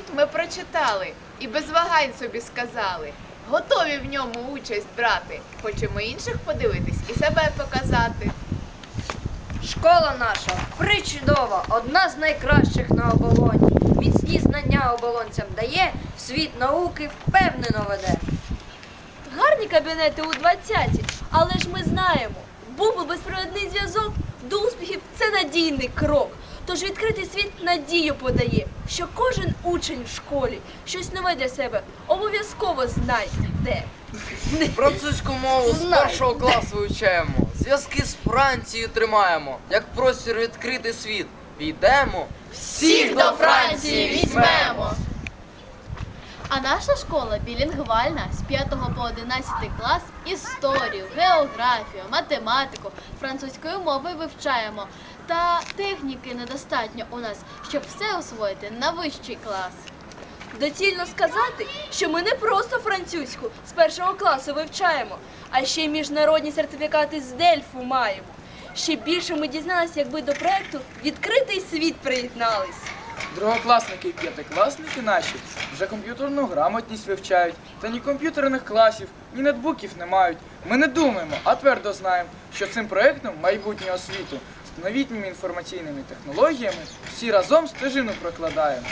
прочитали і без вагань собі сказали. Готові в ньому участь брати. Хочемо інших подивитись і себе показати. Школа наша причудова, одна з найкращих на оболоні. Міцні знання оболонцям дає, в світ науки впевнено веде. Гарні кабінети у 20-ті, але ж ми знаємо, був би безпровідний зв'язок до успіхів це надійний крок. Тож відкритий світ надію подає, що кожен учень в школі щось нове для себе обов'язково знайде. Французьку мову з першого класу вивчаємо. Зв'язки з Францією тримаємо. Як простір відкритий світ. Підемо. Всіх до Франції наша школа білінгвальна з 5 по 11 клас історію, географію, математику, французькою мовою вивчаємо. Та техніки недостатньо у нас, щоб все освоїти на вищий клас. Доцільно сказати, що ми не просто французьку з першого класу вивчаємо, а ще й міжнародні сертифікати з Дельфу маємо. Ще більше ми дізналися, якби до проекту відкритий світ приєднались. Другокласники і п'ятикласники наші вже комп'ютерну грамотність вивчають, та ні комп'ютерних класів, ні нетбуків не мають. Ми не думаємо, а твердо знаємо, що цим проектом майбутнього світу з новітніми інформаційними технологіями всі разом стежину прокладаємо.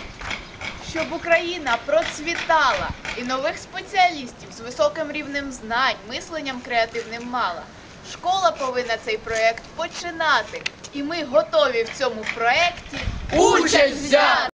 Щоб Україна процвітала і нових спеціалістів з високим рівнем знань, мисленням креативним мала. Школа повинна цей проект починати, і ми готові в цьому проекті Участь взяти!